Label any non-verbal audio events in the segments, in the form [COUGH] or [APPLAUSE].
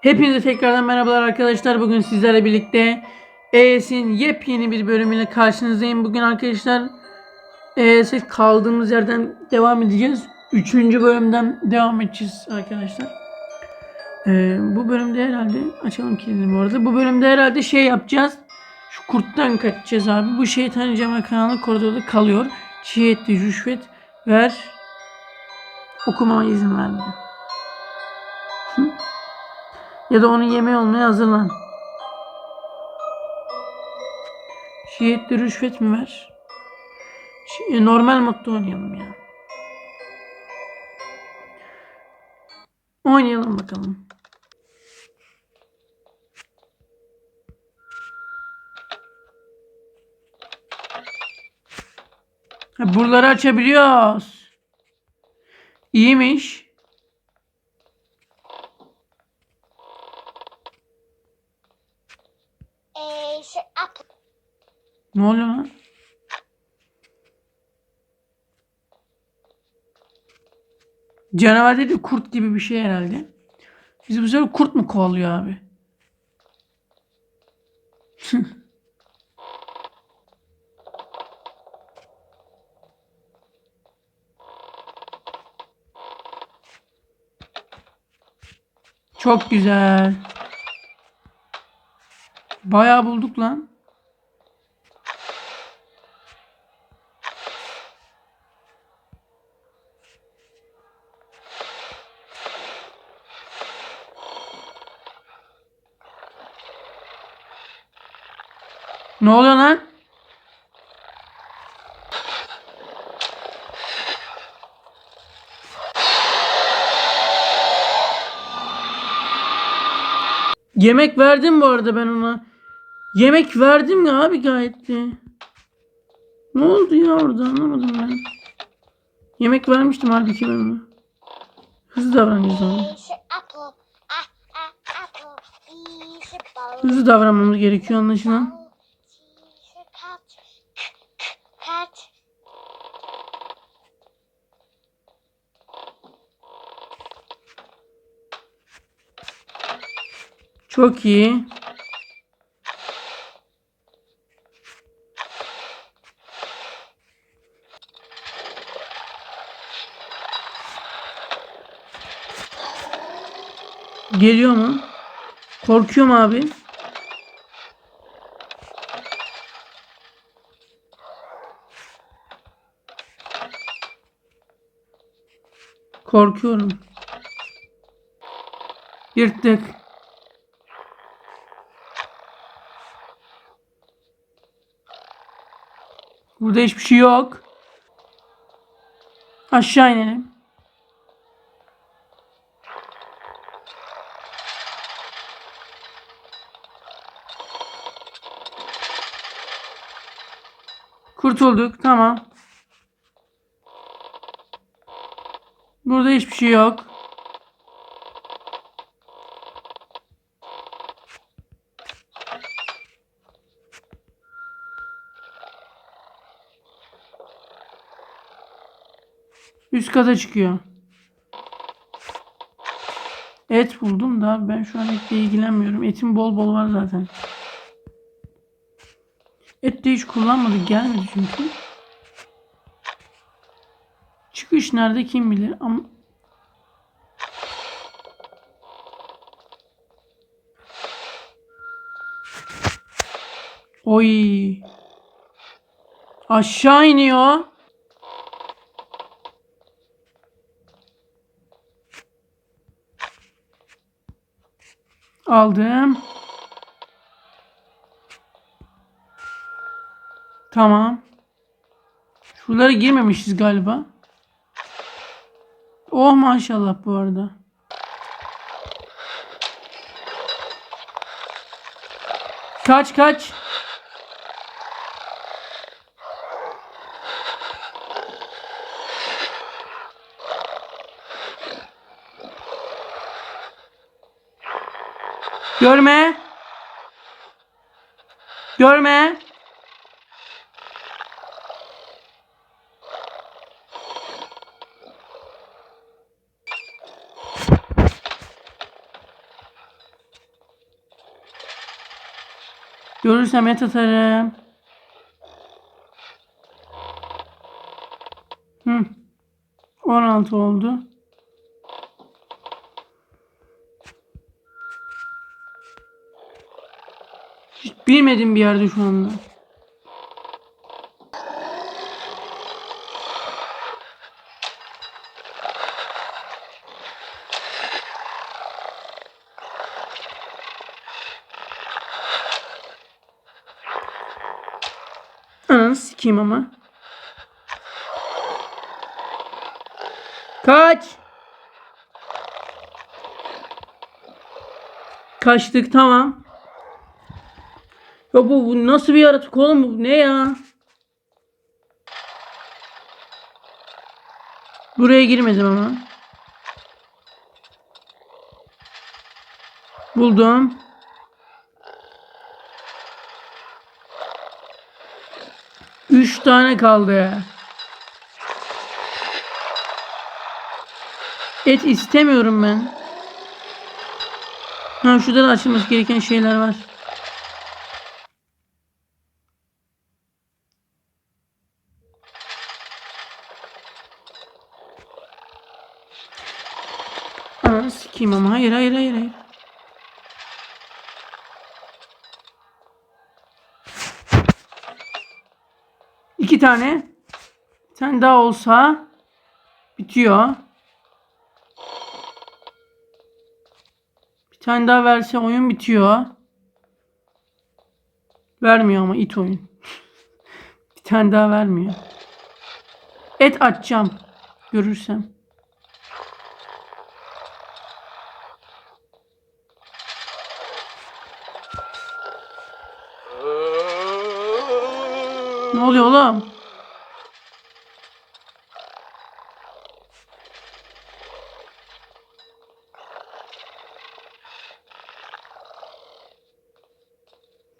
Hepinize tekrardan merhabalar arkadaşlar. Bugün sizlerle birlikte ES'in yepyeni bir bölümüyle karşınızdayım. Bugün arkadaşlar ES kaldığımız yerden devam edeceğiz. Üçüncü bölümden devam edeceğiz arkadaşlar. Ee, bu bölümde herhalde açalım kilidini bu arada. Bu bölümde herhalde şey yapacağız. Şu kurttan kaçacağız abi. Bu şeytan cama kanalı koridorda kalıyor. Çiğ etli rüşvet ver. Okumama izin vermiyor. Ya da onun yemeği olmaya hazırlan. Şiitli rüşvet mi ver? Şi- normal modda oynayalım ya. Oynayalım bakalım. Buraları açabiliyoruz. İyiymiş. Şey. Ne oluyor lan? Canavar dedi kurt gibi bir şey herhalde. Bizi bu sefer kurt mu kovalıyor abi? [LAUGHS] Çok güzel. Bayağı bulduk lan. Ne oluyor lan? Yemek verdim bu arada ben ona. Yemek verdim ya abi gayet de. Ne oldu ya orada anlamadım ben. Yemek vermiştim halbuki ben ona. Hızlı davranacağız bal. Hızlı davranmamız gerekiyor anlaşılan. Çok iyi. Geliyor mu? Korkuyor mu abi? Korkuyorum. Yırttık. Burada hiçbir şey yok. Aşağı inelim. Kurtulduk. Tamam. Burada hiçbir şey yok. Üst kata çıkıyor. Et buldum da ben şu an etle ilgilenmiyorum. Etim bol bol var zaten. Et de hiç kullanmadık gelmedi çünkü. Çıkış nerede kim bilir ama Oy. Aşağı iniyor. Aldım. Tamam. Şuralara girmemişiz galiba. Oh maşallah bu arada. Kaç kaç. Görme. Görme. Görürsem et atarım. Hı. 16 oldu. Hiç bilmediğim bir yerde şu anda. Ananı sikeyim ama. Kaç. Kaçtık tamam. Ya bu, bu nasıl bir yaratık oğlum bu ne ya? Buraya girmedim ama. Buldum. Üç tane kaldı. Et istemiyorum ben. Ha şurada da açılması gereken şeyler var. Ananı sikeyim ama hayır hayır hayır hayır. İki tane. Bir tane daha olsa bitiyor. Bir tane daha verse oyun bitiyor. Vermiyor ama it oyun. [LAUGHS] bir tane daha vermiyor. Et açacağım. Görürsem. Ne oluyor oğlum?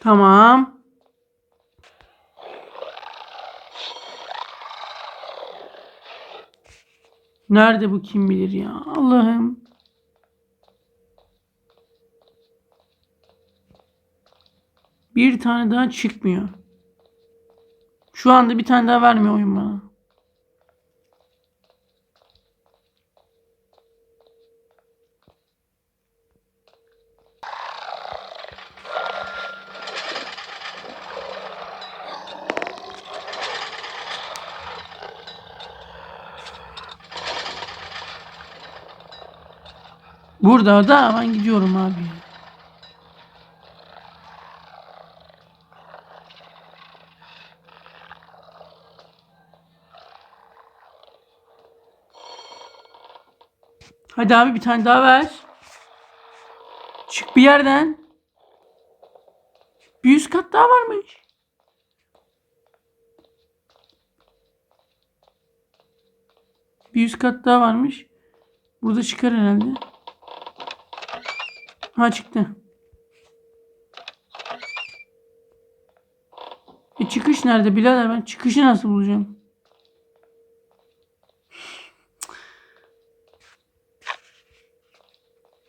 Tamam. Nerede bu kim bilir ya? Allah'ım. Bir tane daha çıkmıyor. Şu anda bir tane daha vermiyor oyun bana. Burada da ben gidiyorum abi. Hadi abi bir tane daha ver. Çık bir yerden. Bir yüz kat daha varmış. Bir yüz kat daha varmış. Burada çıkar herhalde. Ha çıktı. E çıkış nerede birader ben çıkışı nasıl bulacağım?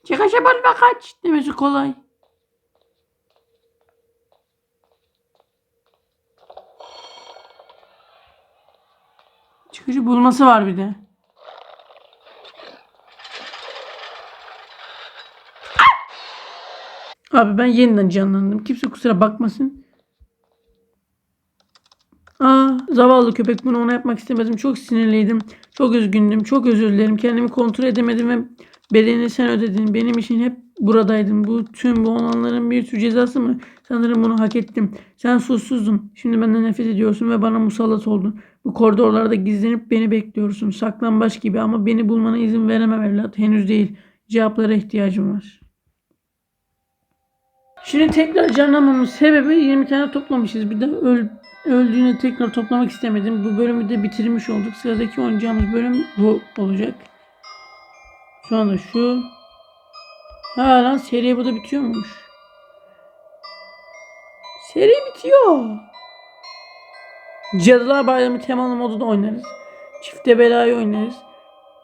Çıkışı bulma kaç demesi kolay. Çıkışı bulması var bir de. Abi ben yeniden canlandım. Kimse kusura bakmasın. Aa, zavallı köpek bunu ona yapmak istemedim. Çok sinirliydim. Çok üzgündüm. Çok özür dilerim. Kendimi kontrol edemedim ve bedelini sen ödedin. Benim için hep buradaydın. Bu tüm bu olanların bir tür cezası mı? Sanırım bunu hak ettim. Sen suçsuzdun. Şimdi benden nefret ediyorsun ve bana musallat oldun. Bu koridorlarda gizlenip beni bekliyorsun. Saklambaç gibi ama beni bulmana izin veremem evlat. Henüz değil. Cevaplara ihtiyacım var. Şimdi tekrar canlanmamın sebebi 20 tane toplamışız. Bir de öl, öldüğünü tekrar toplamak istemedim. Bu bölümü de bitirmiş olduk. Sıradaki oynayacağımız bölüm bu olacak. Şu anda şu. Ha lan seri bu da bitiyormuş. Seri bitiyor. Cadılar Bayramı temalı modu da oynarız. Çifte belayı oynarız.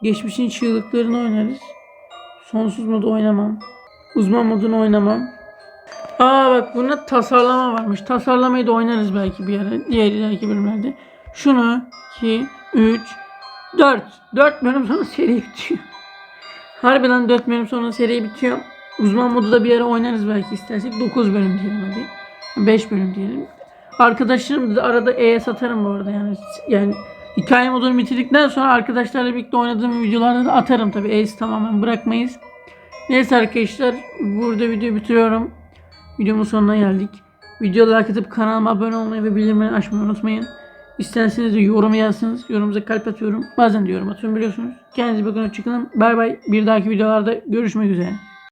Geçmişin çığlıklarını oynarız. Sonsuz modu oynamam. Uzman modunu oynamam. Aa bak bunda tasarlama varmış. Tasarlamayı da oynarız belki bir ara. Diğer ileriki bölümlerde. Şunu 2, 3, 4. 4 bölüm sonra seri bitiyor. Harbiden 4 bölüm sonra seri bitiyor. Uzman modu da bir ara oynarız belki istersek. 9 bölüm diyelim hadi. 5 bölüm diyelim. Arkadaşlarım da arada E satarım bu arada yani. Yani hikaye modunu bitirdikten sonra arkadaşlarla birlikte oynadığım videolarda da atarım tabi. E'si tamamen bırakmayız. Neyse arkadaşlar burada videoyu bitiriyorum. Videomun sonuna geldik. Videoya like atıp kanalıma abone olmayı ve bildirimleri açmayı unutmayın. İsterseniz de yorum yazsınız. Yorumunuza kalp atıyorum. Bazen de yorum atıyorum biliyorsunuz. Kendinize bakın hoşçakalın. Bay bay. Bir dahaki videolarda görüşmek üzere.